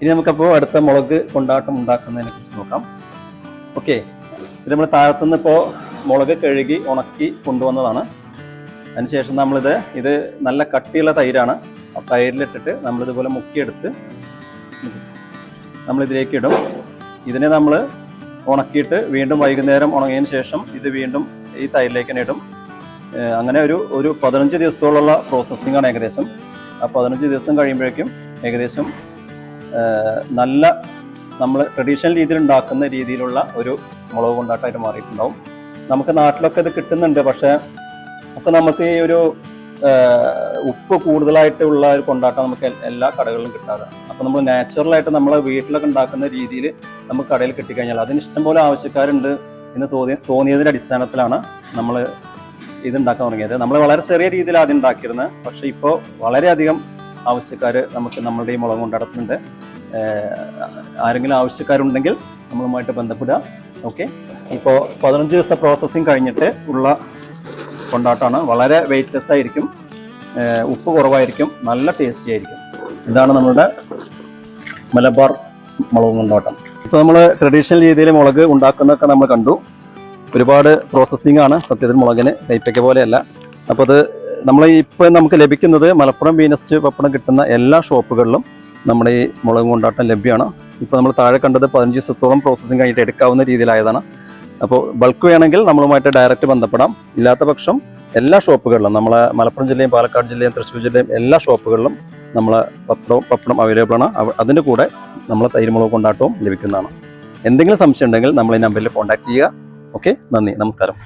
ഇനി നമുക്കപ്പോൾ അടുത്ത മുളക് കൊണ്ടാട്ടം ഉണ്ടാക്കുന്നതിനെ കുറിച്ച് നോക്കാം. ഓക്കെ. ഇത് നമ്മൾ താഴത്തുനിന്ന് ഇപ്പോൾ മുളക് കഴുകി ഉണക്കി കൊണ്ടുവന്നതാണ്. അതിനുശേഷം നമ്മളിത് ഇത് നല്ല കട്ടിയുള്ള തൈരാണ്. ആ തൈരിലിട്ടിട്ട് നമ്മളിതുപോലെ മുക്കിയെടുത്ത് നമ്മളിതിലേക്ക് ഇടും ഇതിനെ നമ്മൾ ഉണക്കിയിട്ട് വീണ്ടും വൈകുന്നേരം ഉണങ്ങിയതിന് ശേഷം ഇത് വീണ്ടും ഈ തൈരിലേക്ക് തന്നെ ഇടും അങ്ങനെ ഒരു ഒരു പതിനഞ്ച് ദിവസത്തോളമുള്ള പ്രോസസ്സിംഗ് ആണ് ഏകദേശം. ആ പതിനഞ്ച് ദിവസം കഴിയുമ്പോഴേക്കും ഏകദേശം നല്ല നമ്മൾ ട്രഡീഷണൽ രീതിയിൽ ഉണ്ടാക്കുന്ന രീതിയിലുള്ള ഒരു മുളക് കൊണ്ടാട്ടമായിട്ട് മാറിയിട്ടുണ്ടാവും. നമുക്ക് നാട്ടിലൊക്കെ ഇത് കിട്ടുന്നുണ്ട്. പക്ഷേ ഒക്കെ നമുക്ക് ഈ ഒരു ഉപ്പ് കൂടുതലായിട്ടുള്ള ഒരു കൊണ്ടാട്ടം നമുക്ക് എല്ലാ കടകളിലും കിട്ടാതെ അപ്പോൾ നമ്മൾ നാച്ചുറലായിട്ട് നമ്മളെ വീട്ടിലൊക്കെ ഉണ്ടാക്കുന്ന രീതിയിൽ നമുക്ക് കടയിൽ കിട്ടിക്കഴിഞ്ഞാൽ അതിന് ഇഷ്ടംപോലെ ആവശ്യക്കാരുണ്ട് എന്ന് തോന്നി തോന്നിയതിന്റെ അടിസ്ഥാനത്തിലാണ് നമ്മൾ ഇത് ഉണ്ടാക്കാൻ തുടങ്ങിയത്. നമ്മൾ വളരെ ചെറിയ രീതിയിൽ ആദ്യം ഉണ്ടാക്കിയിരുന്നത്. പക്ഷേ ഇപ്പോൾ വളരെയധികം ആവശ്യക്കാർ നമുക്ക് നമ്മളുടെ ഈ മുളക് കൊണ്ടടത്തുന്നുണ്ട് ആരെങ്കിലും ആവശ്യക്കാരുണ്ടെങ്കിൽ നമ്മളുമായിട്ട് ബന്ധപ്പെടുക. ഓക്കെ? ഇപ്പോൾ പതിനഞ്ച് ദിവസം പ്രോസസ്സിങ് കഴിഞ്ഞിട്ട് ഉള്ള കൊണ്ടാട്ടമാണ്. വളരെ വെയിറ്റ്ലെസ് ആയിരിക്കും. ഉപ്പ് കുറവായിരിക്കും. നല്ല ടേസ്റ്റി ആയിരിക്കും. ഇതാണ് നമ്മുടെ മലബാർ മുളക് കൊണ്ടാട്ടം. ഇപ്പോൾ നമ്മൾ ട്രഡീഷണൽ രീതിയിൽ മുളക് ഉണ്ടാക്കുന്നതൊക്കെ നമ്മൾ കണ്ടു. ഒരുപാട് പ്രോസസ്സിംഗ് ആണ്. സത്യത്തിൽ മുളകിന് കൈപ്പയ്ക്ക പോലെയല്ല. അപ്പോൾ അത് നമ്മൾ ഇപ്പോൾ നമുക്ക് ലഭിക്കുന്നത് മലപ്പുറം വീനസ്റ്റ് പപ്പടം കിട്ടുന്ന എല്ലാ ഷോപ്പുകളിലും നമ്മുടെ ഈ മുളക് കൊണ്ടാട്ടം ലഭ്യമാണ്. ഇപ്പോൾ നമ്മൾ താഴെ കണ്ടത് പതിനഞ്ച് ദിവസത്തോളം പ്രോസസ്സിങ് കഴിഞ്ഞിട്ട് എടുക്കാവുന്ന രീതിയിലായതാണ്. അപ്പോൾ ബൾക്ക് വേണമെങ്കിൽ നമ്മളുമായിട്ട് ഡയറക്റ്റ് ബന്ധപ്പെടാം. ഇല്ലാത്ത പക്ഷം എല്ലാ ഷോപ്പുകളിലും നമ്മളെ മലപ്പുറം ജില്ലയും പാലക്കാട് ജില്ലയും തൃശ്ശൂർ ജില്ലയും എല്ലാ ഷോപ്പുകളിലും നമ്മളെ പപ്പടവും പപ്പടം അവൈലബിൾ ആണ്. അതിന്റെ കൂടെ നമ്മളെ തൈരുമുളക് കൊണ്ടാട്ടവും ലഭിക്കുന്നതാണ്. എന്തെങ്കിലും സംശയം ഉണ്ടെങ്കിൽ നമ്മൾ ഈ നമ്പറിൽ കോൺടാക്ട് ചെയ്യുക. ഓക്കെ നന്ദി. നമസ്കാരം.